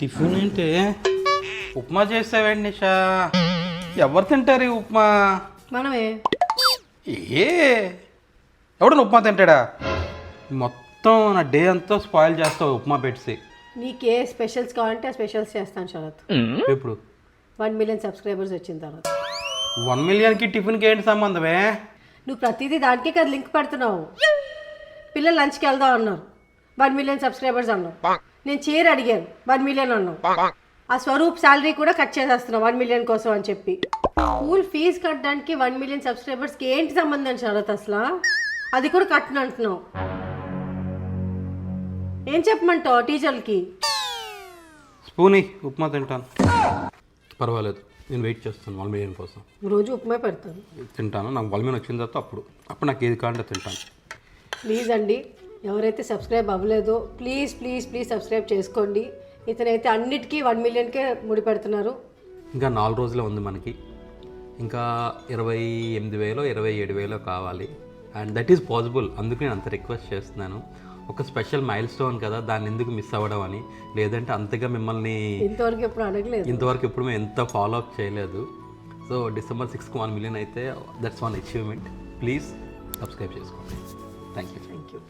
Tiffin ఏంటి? ఉప్మా చేసావండి నిషా. ఎవరు తింటారు ఈ ఉప్మా? మనమే. ఏ? ఎవడన్నా ఉప్మా తింటాడా? మొత్తం నా డే అంతా స్పాయిల్ చేస్తావు ఉప్మా పెట్టి. నీకే స్పెషల్స్ కావాలంటే ఆ స్పెషల్స్ చేస్తాను శరత్. ఎప్పుడు? వన్ మిలియన్ సబ్స్క్రైబర్స్ వచ్చిన తర్వాత. వన్ మిలియన్కి టిఫిన్కి ఏంటి సంబంధమే? నువ్వు ప్రతిదీ దానికే కదా లింక్ పెడుతున్నావు. పిల్లలు లంచ్కి వెళ్దాం అన్నారు. వన్ మిలియన్ సబ్స్క్రైబర్స్ అన్నావు. నేను చీర అడిగాను వన్ మిలియన్ అన్నావు. ఆ స్వరూప్ శాలరీ కూడా కట్ చేసేస్తున్నావు వన్ మిలియన్ కోసం అని చెప్పి. స్కూల్ ఫీజు కట్టడానికి వన్ మిలియన్ సబ్స్క్రైబర్స్కి ఏంటి సంబంధం శరత్ అసలు? అది కూడా కట్టను అంటున్నావు. ఏం చెప్పమంటావు టీచర్లకి? స్పూని ఉప్మా తింటాను. పర్వాలేదు నేను వెయిట్ చేస్తాను వన్ మిలియన్ కోసం. రోజు ఉప్మా పెడతాను. తింటాను నాకు వన్ మిలియన్ వచ్చిన తర్వాత అప్పుడు. అప్పుడు నాకు ఏది కావాలంటే తింటాను. ప్లీజ్ అండి ఎవరైతే సబ్స్క్రైబ్ అవ్వలేదో ప్లీజ్ ప్లీజ్ ప్లీజ్ సబ్స్క్రైబ్ చేసుకోండి. ఇతనైతే అన్నిటికీ వన్ మిలియన్కే ముడి పెడుతున్నారు. ఇంకా నాలుగు రోజులే ఉంది మనకి. ఇంకా ఇరవై ఎనిమిది వేలో ఇరవై ఏడు వేలో కావాలి. అండ్ దట్ ఈస్ పాసిబుల్ అందుకు నేను అంత రిక్వెస్ట్ చేస్తున్నాను. ఒక స్పెషల్ మైల్ స్టోన్ కదా దాన్ని ఎందుకు మిస్ అవ్వడం అని. లేదంటే అంతగా మిమ్మల్ని ఇంతవరకు ఎప్పుడు అడగలేదు. ఇంతవరకు ఎప్పుడు మేము ఎంత ఫాలో అప్ చేయలేదు సో డిసెంబర్ సిక్స్కి వన్ మిలియన్ అయితే that's one achievement please subscribe చేసుకోండి. Thank you thank you